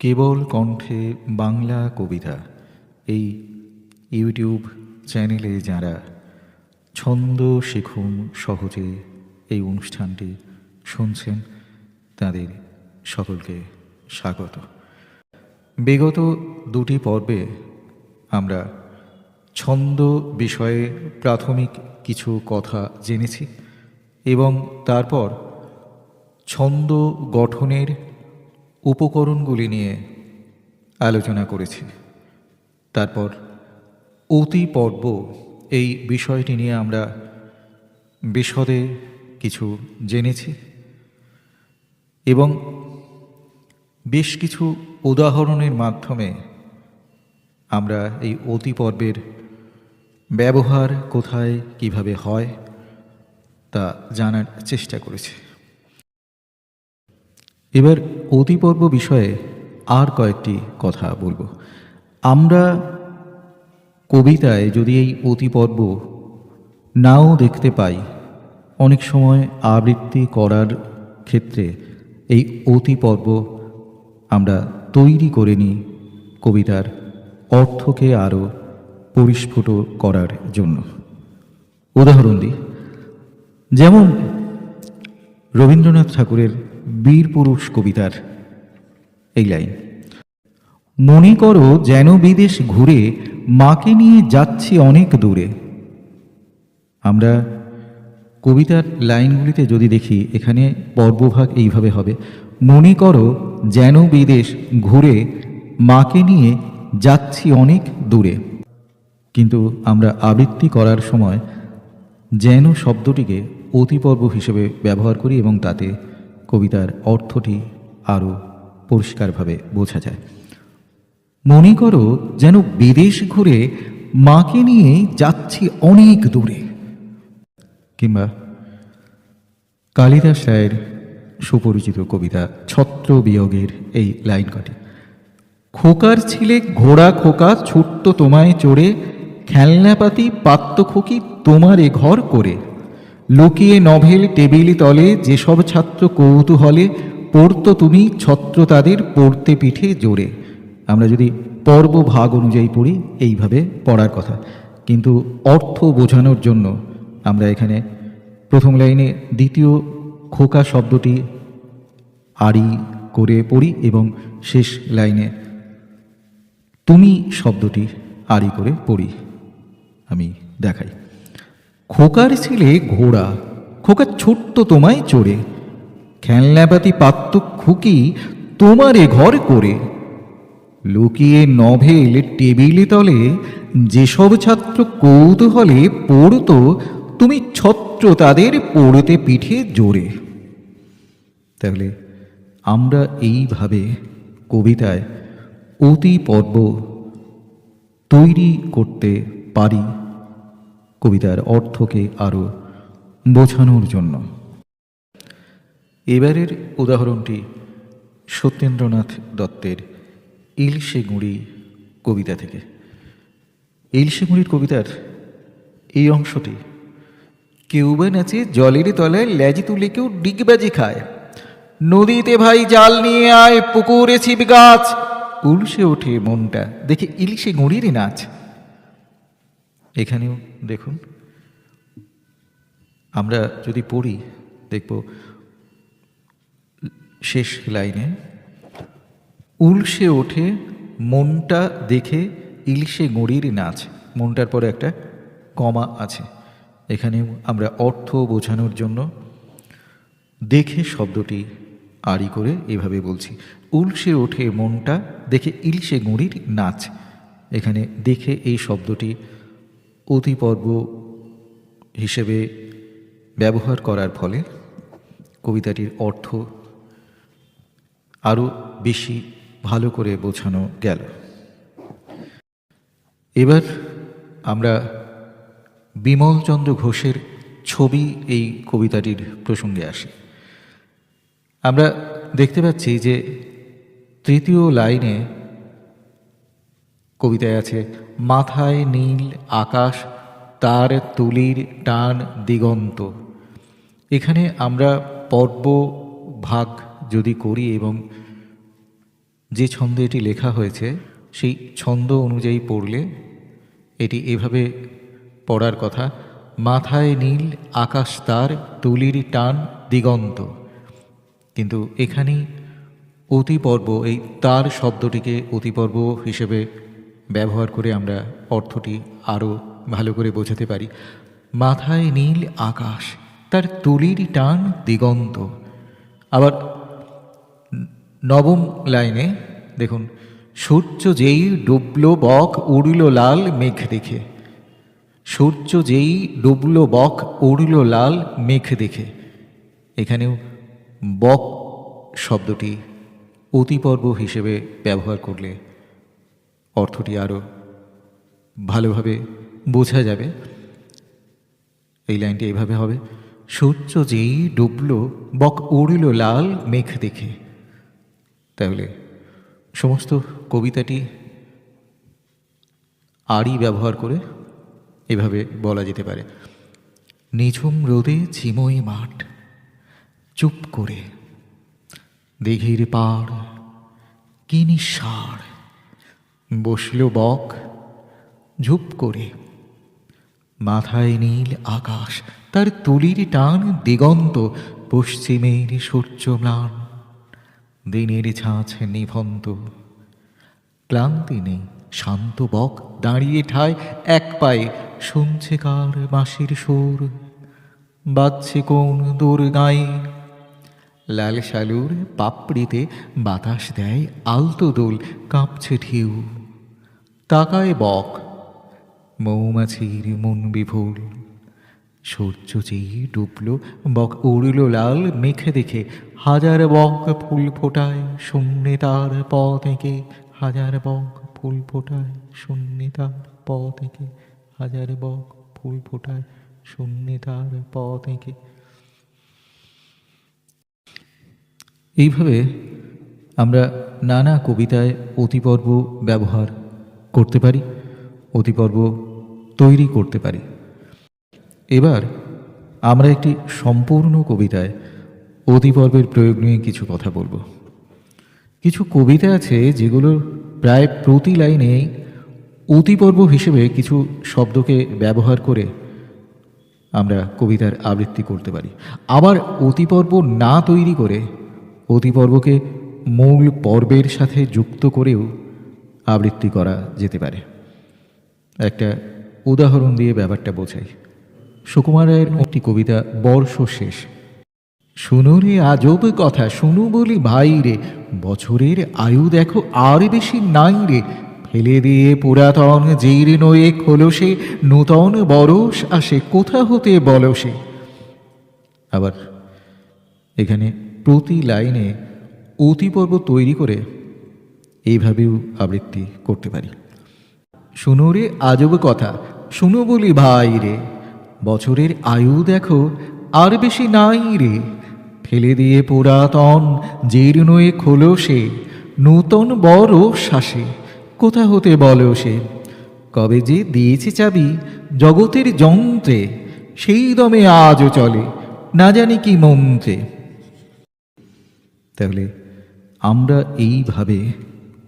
কেবল কণ্ঠে বাংলা কবিতা এই ইউটিউব চ্যানেলে যারা ছন্দ শিখুন সহজে এই অনুষ্ঠানটি শুনছেন, তাদের সকলকে স্বাগত। বিগত দুটি পর্বে আমরা ছন্দ বিষয়ে প্রাথমিক কিছু কথা জেনেছি এবং তারপর ছন্দ গঠনের উপকরণগুলি নিয়ে আলোচনা করেছি। তারপর অতি পর্ব এই বিষয়টি নিয়ে আমরা বিশদে কিছু জেনেছি এবং বেশ কিছু উদাহরণের মাধ্যমে আমরা এই অতি পর্বের ব্যবহার কোথায়, কীভাবে হয়, তা জানার চেষ্টা করেছি। এবার অতিপর্ব বিষয়ে আর কয়েকটি কথা বলব। আমরা কবিতায় যদি এই অতিপর্ব নাও দেখতে পাই, অনেক সময় আবৃত্তি করার ক্ষেত্রে এই অতিপর্ব আমরা তৈরি করে নিই কবিতার অর্থকে আরও পরিস্ফুট করার জন্য। উদাহরণ দিই, যেমন রবীন্দ্রনাথ ঠাকুরের বীর পুরুষ কবিতার এই লাইন। মনে করো যেন বিদেশ ঘুরে মাকে নিয়ে যাচ্ছি অনেক দূরে। আমরা কবিতার লাইনগুলিতে যদি দেখি, এখানে পর্বভাগ এইভাবে হবে। মনে করো যেন বিদেশ ঘুরে মাকে নিয়ে যাচ্ছি অনেক দূরে। কিন্তু আমরা আবৃত্তি করার সময় যেন শব্দটিকে অতিপর্ব হিসেবে ব্যবহার করি এবং তাতে কবিতার অর্থটি আরও পরিষ্কারভাবে বোঝা যায়। মনে করো যেন বিদেশ ঘুরে মাকে নিয়ে যাচ্ছি অনেক দূরে। কিংবা কালিদাস রায়ের সুপরিচিত কবিতা ছত্র বিয়োগের এই লাইন কটি খোকার ছিলে ঘোড়া খোকা ছুট্ট তোমায় চড়ে, খেলনাপাতি পাত্ত খোকি তোমার এ ঘর করে। লুকিয়ে নভেল টেবিল তলে যেসব ছাত্র কৌতূহলে, পড়তো তুমি ছত্র তাদের পড়তে পিঠে জোরে। আমরা যদি পর্ব ভাগ অনুযায়ী পড়ি, এইভাবে পড়ার কথা। কিন্তু অর্থ বোঝানোর জন্য আমরা এখানে প্রথম লাইনে দ্বিতীয় খোকা শব্দটি আড়ি করে পড়ি এবং শেষ লাইনে তুমি শব্দটি আড়ি করে পড়ি। আমি দেখাই। খোকার ছিলে ঘোড়া, খোকা ছোট্ট তোমায় চড়ে। খেলনাপাতি পাত্ত খুকি তোমারে ঘর করে। লুকিয়ে নভেল টেবিলে তলে যেসব ছাত্র কৌতূহলে পড়তো, তুমি ছত্র তাদের পড়তে পিঠে জোরে। তাহলে আমরা এইভাবে কবিতায় অতি পর্ব তৈরি করতে পারি। কবিতার অর্থকে আরও বোঝানোর জন্য। এবারের উদাহরণটি সত্যেন্দ্রনাথ দত্তের ইলশে গুঁড়ি কবিতা থেকে। ইলশে গুঁড়ির কবিতার এই অংশটি, কেউ বা নাচে জলের তলায় ল্যাজি তুলে কেউ ডিগবাজি খায়। নদীতে ভাই জাল নিয়ে আয়, পুকুরে ছিপ গাছ। উলসে ওঠে মনটা। দেখে ইলিশে গুঁড়িরই নাচ। এখানেও দেখুন। আমরা যদি পড়ি, দেখব শেষ লাইনে, উলসে ওঠে, মনটা দেখে ইলিশে গড়ির নাচ। মনটার পরে একটা কমা আছে। এখানেও আমরা অর্থ বোঝানোর জন্য দেখে শব্দটি আড়ি করে এভাবে বলছি। উলসে ওঠে মনটা দেখে ইলসে গুঁড়ির নাচ। এখানে দেখে এই শব্দটি অতিপর্ব হিসেবে ব্যবহার করার ফলে কবিতাটির অর্থ আরও বেশি ভালো করে বোঝানো গেল। এবার আমরা বিমলচন্দ্র ঘোষের ছবি এই কবিতাটির প্রসঙ্গে আসি। আমরা দেখতে পাচ্ছি যে তৃতীয় লাইনে কবিতায় আছে, মাথায় নীল আকাশ, তার তুলির টান দিগন্ত। এখানে আমরা পর্ব ভাগ যদি করি এবং যে ছন্দে এটি লেখা হয়েছে, সেই ছন্দ অনুযায়ী পড়লে এটি এভাবে পড়ার কথা, মাথায় নীল আকাশ, তার তুলির টান দিগন্ত। কিন্তু এখানেই অতিপর্ব, এই তার শব্দটিকে অতিপর্ব হিসেবে ব্যবহার করে আমরা অর্থটি আরও ভালো করে বোঝাতে পারি। মাথায় নীল আকাশ, তার তুলির টান দিগন্ত। আবার নবম লাইনে, দেখুন, সূর্য যেই ডুবল বক উড়ল লাল মেঘ দেখে। সূর্য যেই ডুবল বক উড়ল লাল মেঘ দেখে। এখানেও বক শব্দটি অতিপর্ব হিসেবে ব্যবহার করলে অর্থটি আরও ভালোভাবে বোঝা যাবে। এই লাইনটি এইভাবে হবে। সূর্য যেই ডুবল, বক উড়ল লাল মেঘ দেখে। তাহলে সমস্ত কবিতাটি আড়ি ব্যবহার করে এভাবে বলা যেতে পারে। নিঝুম রোদে ঝিমই মাঠ, চুপ করে, দিঘির পাড়, কি নিঃসার। বসল বক, ঝুপ করে। মাথায় নীল আকাশ, তার তুলির টান দিগন্ত পশ্চিমের সূর্য ম্লান। দিনের ছাঁচ নিভন্ত। ক্লান্তি নেই, শান্ত বক দাঁড়িয়ে ঠায়, এক পায়ে শুনছে কার বাঁশির সুর। বাজছে কোন দূর গায়ে লাল শালুর পাপড়িতে বাতাস দেয় আলতো দোল, কাঁপছে ঢেউ। তাকায় বক, মৌমাছির মন বিভোল সূর্য যেই ডুবল, বক উড়ল লাল মেখে দেখে। হাজার বক ফুল ফোটায় শূন্যে তার প থেকে হাজার বক ফুল ফোটায় শূন্যে তার প থেকে হাজার বক ফুল ফোটায় শূন্যে তার প থেকে এইভাবে আমরা নানা কবিতায় অতিপর্ব ব্যবহার করতে পারি, অতিপর্ব তৈরি করতে পারি। এবার আমরা একটি সম্পূর্ণ কবিতায় অতিপর্বের প্রয়োগ নিয়ে কিছু কথা বলব। কিছু কবিতা আছে যেগুলো প্রায় প্রতি লাইনেই অতিপর্ব হিসেবে কিছু শব্দকে ব্যবহার করে আমরা কবিতার আবৃত্তি করতে পারি। আবার অতিপর্ব না তৈরি করে অতিপর্বকে মূল পর্বের সাথে যুক্ত করেও আবৃত্তি করা যেতে পারে। একটা উদাহরণ দিয়ে ব্যাপারটা বোঝাই। সুকুমার রায়ের একটি কবিতা বর্ষ শেষ। শুনো রে আজব কথা, শুনু বলি ভাই রে, বছরের আয়ু দেখো আর বেশি নাই রে। ফেলে দিয়ে পুরাতন জীর্ণয়ে খোলসে, নূতন বরস আসে, কোথা হতে বলসে আবার এখানে প্রতি লাইনে অতিপর্ব তৈরি করে এইভাবেও আবৃত্তি করতে পারি। শুনো রে আজব কথা, শুনো বলি ভাই রে, বছরের আয়ু দেখো আর বেশি নাই রে। ফেলে দিয়ে পুরাতন, জীর্ণয়ে খোলো সে, নূতন বড় শ্বাসে, কোথা হতে বলো সে? কবে যে দিয়েছে চাবি জগতের যন্ত্রে, সেই দমে আজও চলে, না জানি কি মন্ত্রে। তাহলে আমরা এইভাবে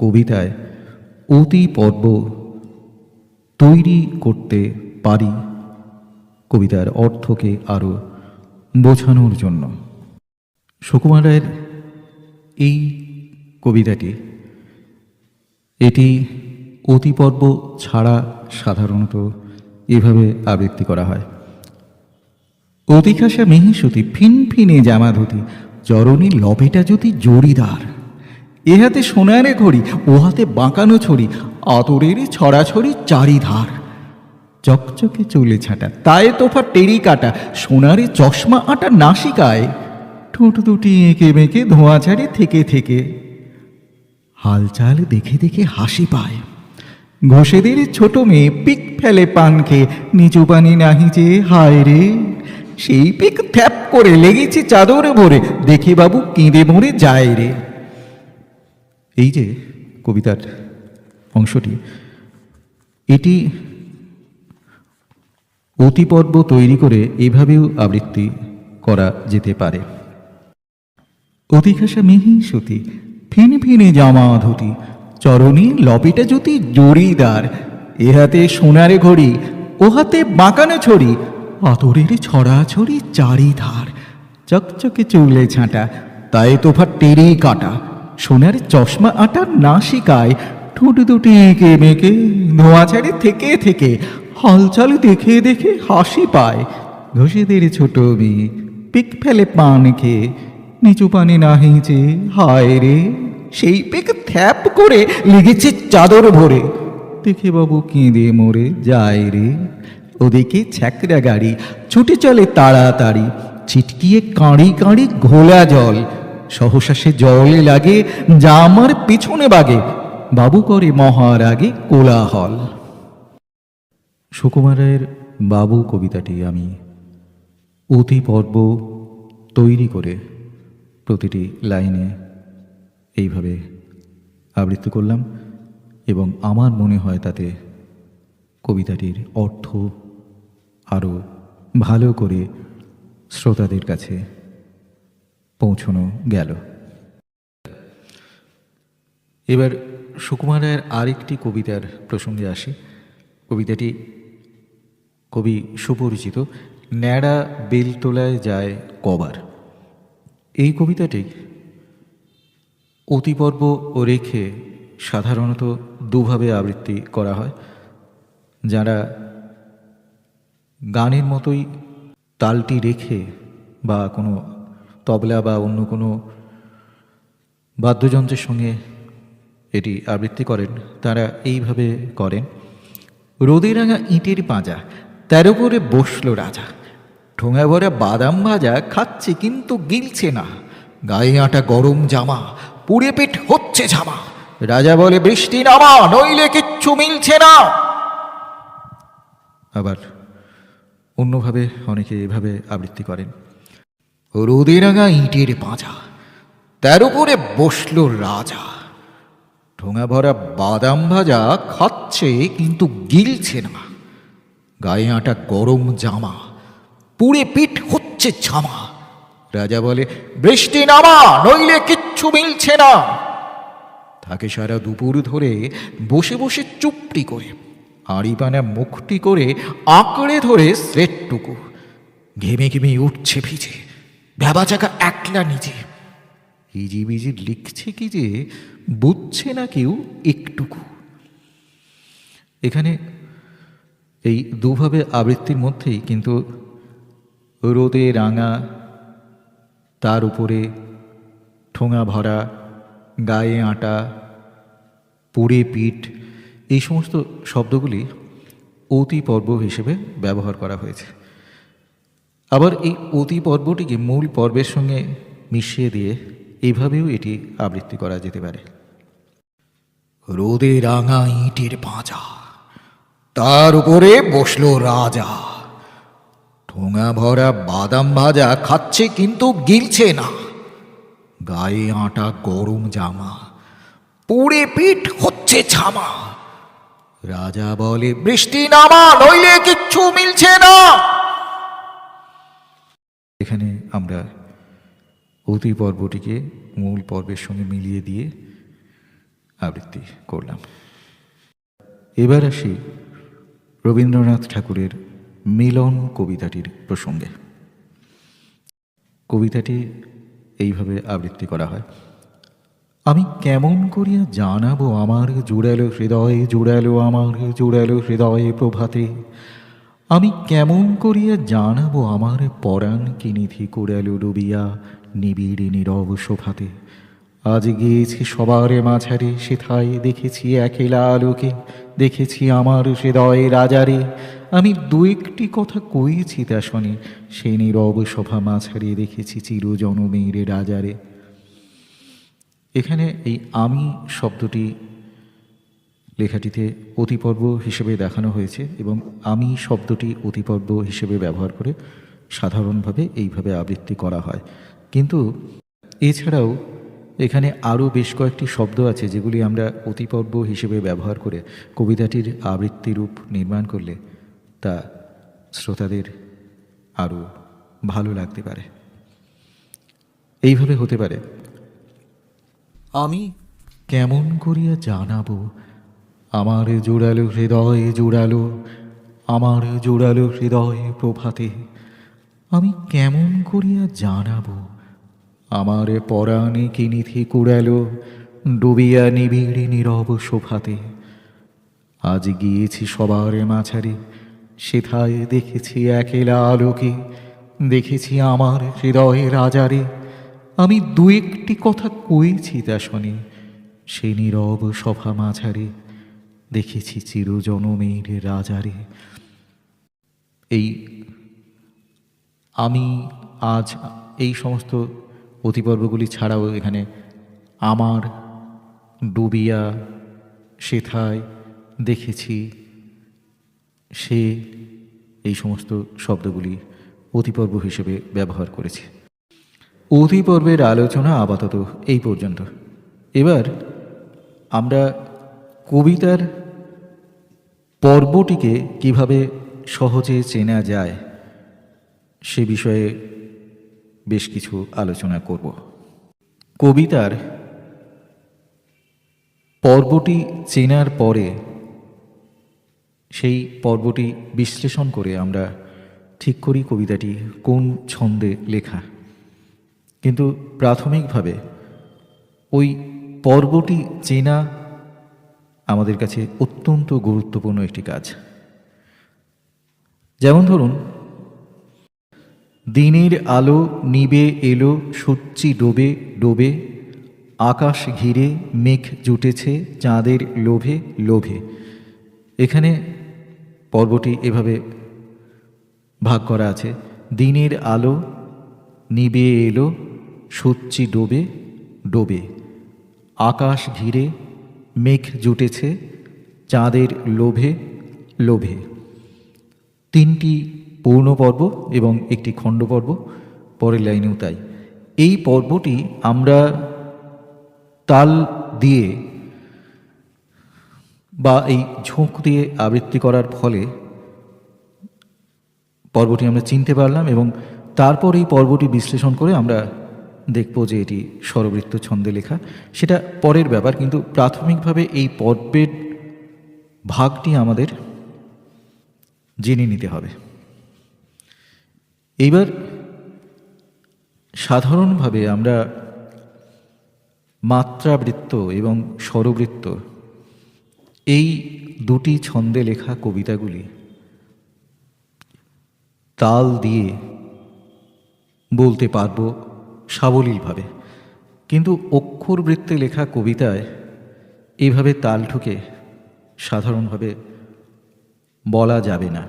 কবিতায় অতি পর্ব তৈরি করতে পারি কবিতার অর্থকে আরও বোঝানোর জন্য। সুকুমার রায়ের এই কবিতাটি, এটি অতিপর্ব ছাড়া সাধারণত এভাবে আবৃত্তি করা হয়। অতিকাশা মিহিসতি, ফিনফিনে জামা ধুতি চরণী লবেটা যদি জড়িদার। এ হাতে সোনারে ঘড়ি, ও হাতে বাঁকানো ছড়ি, আতরের ছড়াছড়ি চারিধার। চকচকে চুলে ছাটা, তায়ে তোফা টেরি কাটা, সোনারে চশমা আটা নাসিকায়। ঠোঁট দুটি এঁকে বেঁকে ধোঁয়া ছাড়ে থেকে থেকে। হালচাল দেখে দেখে হাসি পায়। ঘোষেদের ছোট মেয়ে পিক ফেলে পান খেয়ে নিচু পানি নাহি যে, হায় রে। সেই পিক থ্যাপ করে লেগেছে চাদরে ভরে, দেখে বাবু কেঁদে মরে যায় রে। এই যে কবিতার অংশটি, এটি অতিপর্ব তৈরি করে এভাবেও আবৃত্তি করা যেতে পারে। অতিখাসা মিহি সতী, ফিনে ফিনে জামা ধুতি, চরণী লপিটা জুতি জড়িদার, এ হাতে সোনারে ঘড়ি, ও হাতে বাঁকানো ছড়ি আতরের ছড়াছড়ি চারিধার, চকচকে চুলে ছাঁটা, তাই তোফা টেরে কাটা সোনার চশমা আটা নাসিকায়। ঠোঁট দুটি এঁকে মেকে ধোঁয়া ছাড়ে থেকে থেকে হলচল দেখে দেখে হাসি পায়। ঘষেদের ছোট মেয়ে পিক ফেলে পান খেয়ে, নিচু পানি না হেঁচে, হায় রে, সেই পেক থ্যাপ করে লেগেছে চাদর ভরে। দেখে বাবু কেঁদে মরে যায় রে। ওদিকে ছ্যাকরা গাড়ি, ছুটে চলে তাড়াতাড়ি, ছিটকিয়ে কাঁড়ি কাঁড়ি ঘোলা জল। সহসা সে লাগে, যা আমার পিছনে বাগে। বাবু করে মহারাগে কোলাহল। সুকুমারের বাবু কবিতাটি আমি অতি পর্ব তৈরি করে প্রতিটি লাইনে এইভাবে আবৃত্তি করলাম এবং আমার মনে হয় তাতে কবিতাটির অর্থ আরও ভালো করে শ্রোতাদের কাছে পৌঁছানো গেল। এবার সুকুমার রায়ের আরেকটি কবিতার প্রসঙ্গে আসি। কবিতাটি কবি সুপরিচিত ন্যাড়া বেলতলায় যায় কবার। এই কবিতাটি অতিপর্ব ও রেখে সাধারণত দুভাবে আবৃত্তি করা হয়। যারা গানের মতোই তালটি রেখে বা কোনো তবলা বা অন্য কোনো বাদ্যযন্ত্রের সঙ্গে এটি আবৃত্তি করেন, তারা এইভাবে করেন রোদে রাঙা ইটের পাঁজা, তার উপরে বসল রাজা। ঠোঙা ভরা বাদাম ভাজা খাচ্ছে কিন্তু গিলছে না। গায়ে আটা গরম জামা, পুড়ে পেট হচ্ছে ঝামা। রাজা বলে, বৃষ্টি নামা, নইলে কিচ্ছু মিলছে না। আবার অন্যভাবে অনেকে এভাবে আবৃত্তি করেন। রোদে রাঙা ইটের পাঁজা তার উপরে বসল রাজা। ঠোঙা ভরা বাদাম ভাজা খাচ্ছে কিন্তু গিলছে না। গায়ে আটা গরম জামা, পুড়ে পিঠ হচ্ছে ছামা। রাজা বলে, বৃষ্টি নামা, নইলে কিচ্ছু মিলছে না। তাকে সারা দুপুর ধরে বসে বসে চুপটি করে আড়ি পানা মুখটি করে আঁকড়ে ধরে স্রেটটুকু ঘেমে ঘেমে উঠছে ভিজে। ভেবা চাকা একলা নিজে। ইজি বিজি লিখছে কি যে, বুঝছে না কেউ একটুকু। এখানে এই দুভাবে আবৃত্তির মধ্যেই কিন্তু রোদে রাঙা, তার উপরে ঠোঙা ভরা, গায়ে আটা, পুড়ে পিঠ, এই সমস্ত শব্দগুলি অতি পর্ব হিসেবে ব্যবহার করা হয়েছে। আবার এই অতি পর্বটিকে মূল পর্বের সঙ্গে মিশিয়ে দিয়ে এইভাবেও এটি আবৃত্তি করা যেতে পারে। রোদে রাঙা ইটের পাঁচা তার উপরে বসল রাজা। ঠোঙা ভরা বাদাম ভাজা খাচ্ছে কিন্তু গিলছে না। গায়ে আটা গরম জামা, পুড়ে পিঠ হচ্ছে ছামা। রাজা বলে, বৃষ্টি নামা, নইলে কিচ্ছু মিলছে না। এখানে আমরা অতি পর্বটিকে মূল পর্বের সঙ্গে মিলিয়ে দিয়ে আবৃত্তি করলাম। এবার আসি রবীন্দ্রনাথ ঠাকুরের মিলন কবিতাটির প্রসঙ্গে। কবিতাটি এইভাবে আবৃত্তি করা হয়। আমি কেমন করিয়া জানাব আমার জুড়ালো হৃদয়ে, জুড়ালো আমার জুড়ালো হৃদয়ে প্রভাতে? আমি কেমন করিয়া জানাব আমার পরাণ কি নিধি কুড়ালো ডুবিয়া নিবিড় নীরব শোভাতে? আজ গিয়েছি সবার মাঝারে, সেথায় দেখেছি একেলা আলোকে, দেখেছি আমার হৃদয়ে রাজারে। আমি দু একটি কথা কইছি তা শোনে, সে নীরব সভা মাঝারে দেখেছি চিরজনমের রাজারে। এখানে এই আমি শব্দটি লেখাটিতে অতিপর্ব হিসেবে দেখানো হয়েছে এবং আমি শব্দটি অতিপর্ব হিসেবে ব্যবহার করে সাধারণভাবে এইভাবে আবৃত্তি করা হয়। কিন্তু এছাড়াও এখানে আরও বেশ কয়েকটি শব্দ আছে যেগুলি আমরা অতিপর্ব হিসেবে ব্যবহার করে কবিতাটির আবৃত্তি রূপ নির্মাণ করলে তা শ্রোতাদের আরও ভালো লাগতে পারে। এইভাবে হতে পারে। আমি কেমন করিয়া জানাব আমার জোড়ালো হৃদয়ে জোড়ালো, আমার জোড়ালো হৃদয়ে প্রভাতে। আমি কেমন করিয়া জানাব? আমার পরাণে কি নিধি কুড়ালো, ডুবিয়া নিবিড় নীরব শোভাতে। আজ গিয়েছি সবার মাঝারে, সেথায় দেখেছি একেলা আলোকে, দেখেছি আমার হৃদয়ে রাজারে। আমি দু একটি কথা কইছি তা শোনে, সে নীরব সভা মাঝারে। দেখেছি চিরজনমের রাজারে। এই আমি আজ এই সমস্ত অতিপর্বগুলি ছাড়াও এখানে আমার ডুবিয়া সেথায় দেখেছি। সে এই সমস্ত শব্দগুলি অতিপর্ব হিসেবে ব্যবহার করেছে। অতিপর্বের আলোচনা আপাতত এই পর্যন্ত। এবার আমরা কবিতার পর্বটিকে কীভাবে সহজে চেনা যায়, সে বিষয়ে বেশ কিছু আলোচনা করব। কবিতার পর্বটি চেনার পরে, সেই পর্বটি বিশ্লেষণ করে আমরা ঠিক করি কবিতাটি কোন ছন্দে লেখা। কিন্তু প্রাথমিকভাবে ওই পর্বটি চেনা আমাদের কাছে অত্যন্ত গুরুত্বপূর্ণ একটি কাজ। যেমন ধরুন, দিনের আলো নিবে এলো, সূর্যি ডোবে ডোবে, আকাশ ঘিরে মেঘ জুটেছে চাঁদের লোভে লোভে। এখানে পর্বটি এভাবে ভাগ করা আছে। দিনের আলো নিবে এলো, সূর্যি ডোবে ডোবে, আকাশ ঘিরে মেঘ জুটেছে, চাঁদের লোভে লোভে। তিনটি পূর্ণ পর্ব এবং একটি খণ্ড পর্ব, পরের লাইনেও তাই। এই পর্বটি আমরা তাল দিয়ে বা এই ঝোঁক দিয়ে আবৃত্তি করার ফলে পর্বটি আমরা চিনতে পারলাম এবং তারপর এই পর্বটি বিশ্লেষণ করে আমরা দেখব যে এটি স্বরবৃত্ত ছন্দে লেখা। সেটা পরের ব্যাপার, কিন্তু প্রাথমিকভাবে এই পর্বের ভাগটি আমাদের জেনে নিতে হবে। এইবার সাধারণভাবে আমরা মাত্রাবৃত্ত এবং স্বরবৃত্ত এই দুটি ছন্দে লেখা কবিতাগুলি তাল দিয়ে বলতে পারব সাবলীলভাবে। কিন্তু অক্ষরবৃত্তে লেখা কবিতায় এইভাবে তাল ঠুকে সাধারণভাবে বলা যাবে না।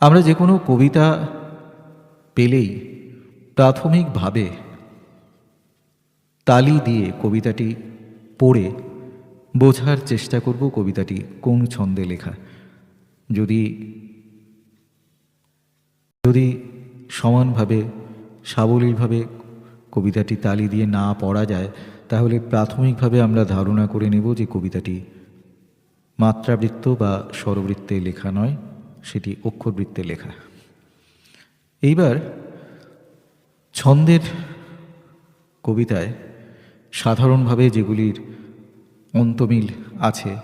আমরা যে কোনো কবিতা পেলেই প্রাথমিকভাবে তালি দিয়ে কবিতাটি পড়ে বোঝার চেষ্টা করব কবিতাটি কোন ছন্দে লেখা। যদি যদি সমানভাবে সাবলীলভাবে কবিতাটি তালি দিয়ে না পড়া যায়, তাহলে প্রাথমিকভাবে আমরা ধারণা করে নেব যে কবিতাটি মাত্রাবৃত্ত বা স্বরবৃত্তে লেখা নয়, সেটি অক্ষরবৃত্তে লেখা। এইবার ছন্দের কবিতায় সাধারণভাবে যেগুলির অন্তমিল আছে,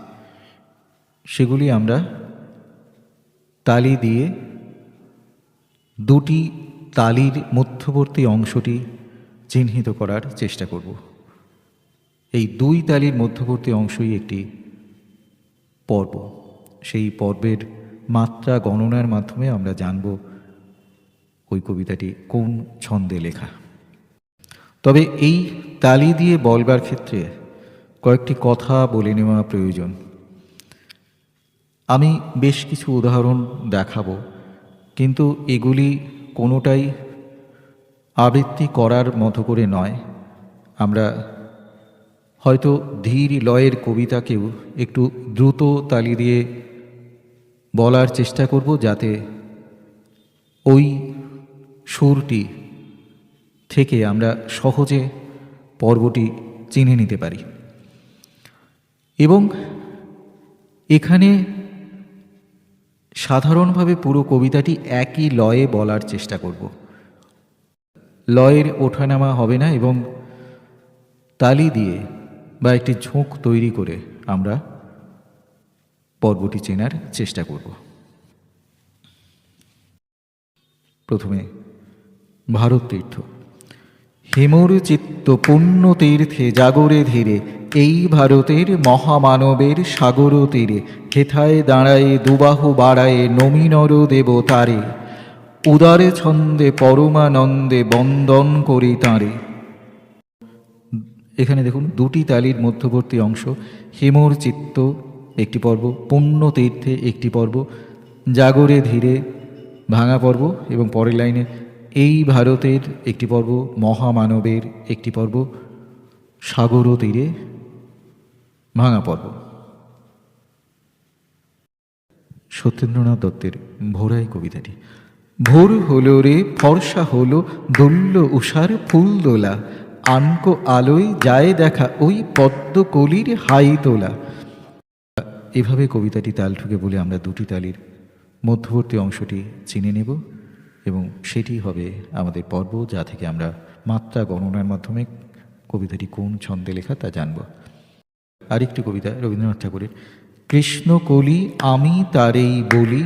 সেগুলি আমরা তালি দিয়ে দুটি তালির মধ্যবর্তী অংশটি চিহ্নিত করার চেষ্টা করব। এই দুই তালির মধ্যবর্তী অংশই একটি পর্ব। সেই পর্বের মাত্রা গণনার মাধ্যমে আমরা জানব ওই কবিতাটি কোন ছন্দে লেখা। তবে এই তালি দিয়ে বলবার ক্ষেত্রে কয়েকটি কথা বলে নেওয়া প্রয়োজন। আমি বেশ কিছু উদাহরণ দেখাবো, কিন্তু এগুলি কোনোটাই আবৃত্তি করার মতো করে নয়। আমরা হয়তো ধীর লয়ের কবিতাকেও একটু দ্রুত তালি দিয়ে বলার চেষ্টা করব যাতে ওই সুরটি থেকে আমরা সহজে পর্বটি চিনে নিতে পারি। এবং এখানে সাধারণভাবে পুরো কবিতাটি একই লয়ে বলার চেষ্টা করব। লয়ের ওঠানামা হবে না এবং তালি দিয়ে বা একটি ঝোঁক তৈরি করে আমরা পর্বটি চেনার চেষ্টা করব। প্রথমে ভারত তীর্থ হেমর চিত্ত পুণ্য তীর্থে জাগরে ধীরে, এই ভারতের মহামানবের সাগর তীরে, হেথায় দাঁড়ায়ে দুবাহু বাড়ায়ে নমিনর দেব তারে উদারে ছন্দে পরমানন্দে বন্দন করি তাঁরে। এখানে দেখুন, দুটি তালির মধ্যবর্তী অংশ হেমর চিত্ত একটি পর্ব পুণ্য তীর্থে একটি পর্ব, জাগরে ধীরে ভাঙা পর্ব এবং পরের লাইনে এই ভারতের একটি পর্ব, মহামানবের একটি পর্ব, সাগর তীরে ভাঙা পর্ব। সত্যেন্দ্রনাথ দত্তের ভোরাই কবিতাটি। ভোর হলো রে, ফর্সা হলো দোল্য উষার ফুল দোলা। আনকো আলোয় যায় দেখা ওই পদ্মকলির হাই তোলা। এভাবে কবিতাটি তাল ঠুকে বলে আমরা দুটি তালির মধ্যবর্তী অংশটি চিনে নেব। এবং সেটি হবে আমাদের পর্ব, যা থেকে আমরা মাত্রা গণনার মাধ্যমে কবিতাটি কোন ছন্দে লেখা তা জানব। আরেকটি কবিতা, রবীন্দ্রনাথ ঠাকুরের কৃষ্ণকলি আমি তারেই বলি,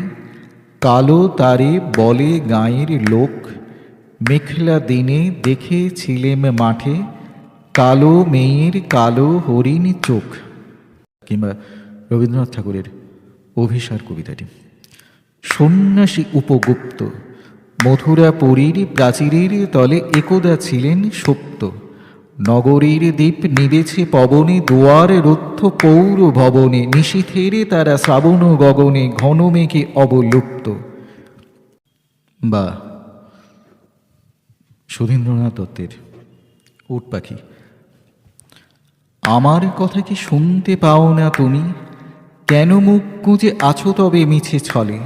কালো তারে বলে গাঁয়ের লোক, মেঘলা দিনে দেখে দেখেছিলেম মাঠে, কালো মেয়ের কালো হরিণ চোখ। কিংবা রবীন্দ্রনাথ ঠাকুরের অভিসার কবিতাটি, সন্ন্যাসী উপগুপ্ত মথুরাপুরীর প্রাচীরের তলে একদা ছিলেন সত্য নগরীর দ্বীপ নিবেছে পবনে দুয়ার রুদ্ধ পৌর ভবনে নিশীথেরে তারা শ্রাবণ গগনে ঘন মেঘে অবলুপ্ত। বা, সুধীন্দ্রনাথ দত্তের উট পাখি। আমার কথা কি শুনতে পাও না তুমি? কেন মুখ গুঁজে আছো তবে মিছে ছলে?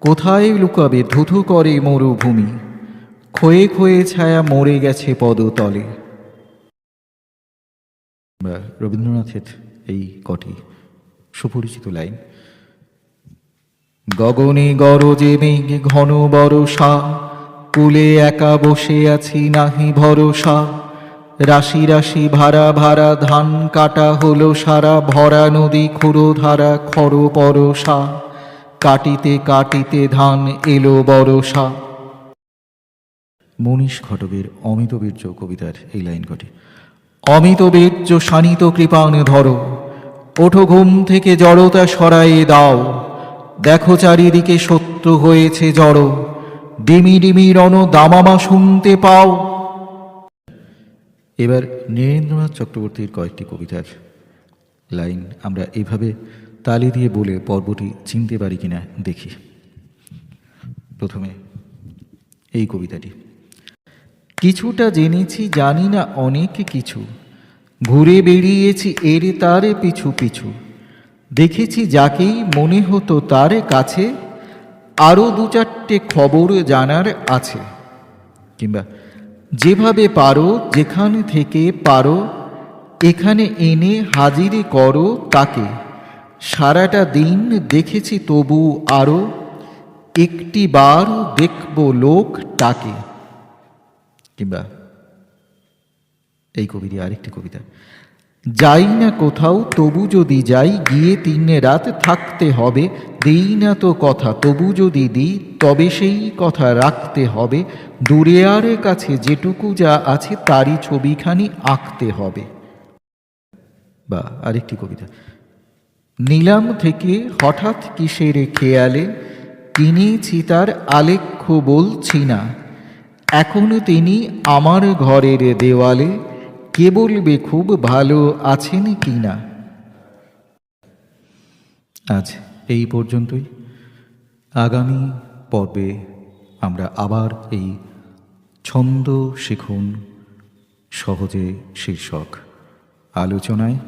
কোথায় লুকাবে? ধুধু করে মরুভূমি। ক্ষয়ে ক্ষয়ে ছায়া মরে গেছে পদতলে। রবীন্দ্রনাথের এই কটি সুপরিচিত লাইন। গগনে গরজে মেঘ ঘন বরষা, কুলে একা বসে আছি নাহি ভরসা। রাশি রাশি ভাড়া ভাড়া ধান কাটা হলো সারা, ভরা নদী খুঁড়ো ধারা খর পরশা কাটিতে কাটিতে ধান এলো বরষা। মনীষ ঘটকের অমিত বীর্য কবিতার এই লাইন ঘটে অমিত বীর্য শানিত কৃপান ধরো, ওঠো ঘুম থেকে জড়তা সরায়ে দাও, দেখো চারিদিকে সত্য হয়েছে জড়ো, ডিমি ডিমি রণ দামামা শুনতে পাও। এবার নীরেন্দ্রনাথ চক্রবর্তীর কয়েকটি কবিতার লাইন আমরা এভাবে তালি দিয়ে বলে, পর্বটি চিনতে পারি কিনা দেখি। প্রথমে এই কবিতাটি। কিছুটা জেনেছি, জানি না অনেক কিছু। ঘুরে বেরিয়েছি এর তারে পিছু পিছু। দেখেছি যাকেই মনে হতো তার কাছে আরও দু চারটে খবর জানার আছে। কিংবা, যেভাবে পারো, যেখান থেকে পারো, এখানে এনে হাজির করো তাকে। সারাটা দিন দেখেছি তবু আরও একটি বার দেখব লোকটাকে কিংবা এই কবির আরেকটি কবিতা। যাই না কোথাও, তবু যদি যাই, গিয়ে তিন রাত থাকতে হবে। দেই না তো কথা, তবু যদি দিই, তবে সেই কথা রাখতে হবে। দূরে আর কাছে যেটুকু যা আছে, তারই ছবিখানি আঁকতে হবে। বা, আরেকটি কবিতা। নিলাম থেকে হঠাৎ কিসের খেয়ালে? তিনি চিতার আলেখ্য বলছি না। এখনও তিনি আমার ঘরের দেওয়ালে কে বলবে খুব ভালো আছেন কি না? আজ এই পর্যন্তই। আগামী পর্বে আমরা আবার এই ছন্দ শিখুন সহজে শীর্ষক আলোচনায়।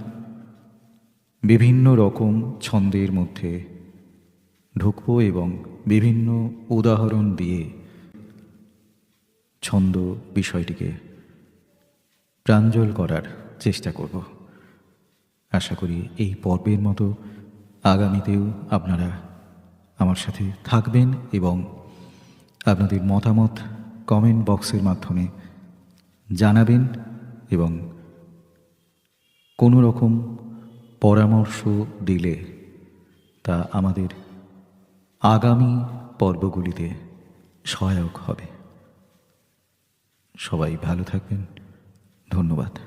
বিভিন্ন রকম ছন্দের মধ্যে ঢুকব এবং বিভিন্ন উদাহরণ দিয়ে ছন্দ বিষয়টিকে প্রাঞ্জল করার চেষ্টা করব। আশা করি এই পর্বের মতো আগামীতেও আপনারা আমার সাথে থাকবেন এবং আপনাদের মতামত কমেন্ট বক্সের মাধ্যমে জানাবেন এবং কোনো রকম পরামর্শ দিলে তা আমাদের আগামী পর্বগুলিতে সহায়ক হবে। সবাই ভালো থাকবেন। ধন্যবাদ।